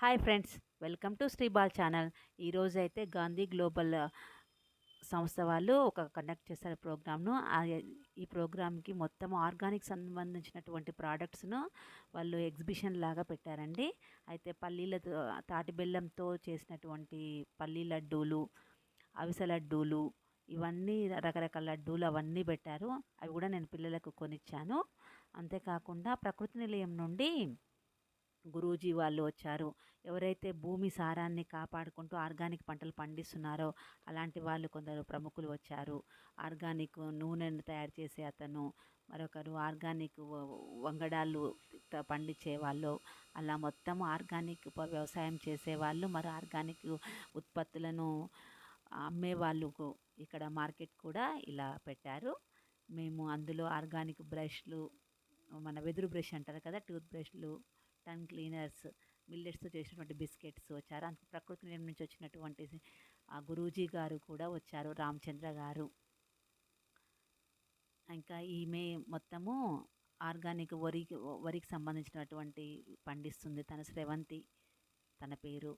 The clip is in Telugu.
Hi friends welcome to Sribal channel. ఈరోజు అయితే గాంధీ గ్లోబల్ సంస్థ వాళ్ళు ఒక కండక్ట్ చేశారు ప్రోగ్రామ్ను. ఈ ప్రోగ్రామ్కి మొత్తం ఆర్గానిక్ సంబంధించినటువంటి ప్రోడక్ట్స్ను వాళ్ళు ఎగ్జిబిషన్ లాగా పెట్టారండి. అయితే పల్లీలతో తాటి బెల్లంతో చేసినటువంటి పల్లీ లడ్డూలు అవిసె లడ్డూలు ఇవన్నీ రకరకాల లడ్డూలు అవన్నీ పెట్టారు. అవి కూడా నేను పిల్లలకు కొనిచ్చాను. అంతేకాకుండా ప్రకృతి నిలయం నుండి గురూజీ వాళ్ళు వచ్చారు. ఎవరైతే భూమి సారాన్ని కాపాడుకుంటూ ఆర్గానిక్ పంటలు పండిస్తున్నారో అలాంటి వాళ్ళు కొందరు ప్రముఖులు వచ్చారు. ఆర్గానిక్ నూనెను తయారు చేసే అతను మరొకరు ఆర్గానిక్ వంగడాలు పండించే వాళ్ళు అలా మొత్తం ఆర్గానిక్ వ్యవసాయం చేసేవాళ్ళు మరి ఆర్గానిక్ ఉత్పత్తులను అమ్మే వాళ్ళు ఇక్కడ మార్కెట్ కూడా ఇలా పెట్టారు. మేము అందులో ఆర్గానిక్ బ్రష్లు మన వెదురు బ్రష్ అంటారు కదా టూత్ బ్రష్లు టన్ క్లీనర్స్ మిల్లెట్స్తో చేసినటువంటి బిస్కెట్స్ వచ్చారు. అంత ప్రకృతి నుంచి వచ్చినటువంటి గురూజీ గారు కూడా వచ్చారు రామచంద్ర గారు. ఇంకా ఈమె మొత్తము ఆర్గానిక్ వరికి వరికి సంబంధించినటువంటి పండిస్తుంది. తన స్రవంతి తన పేరు.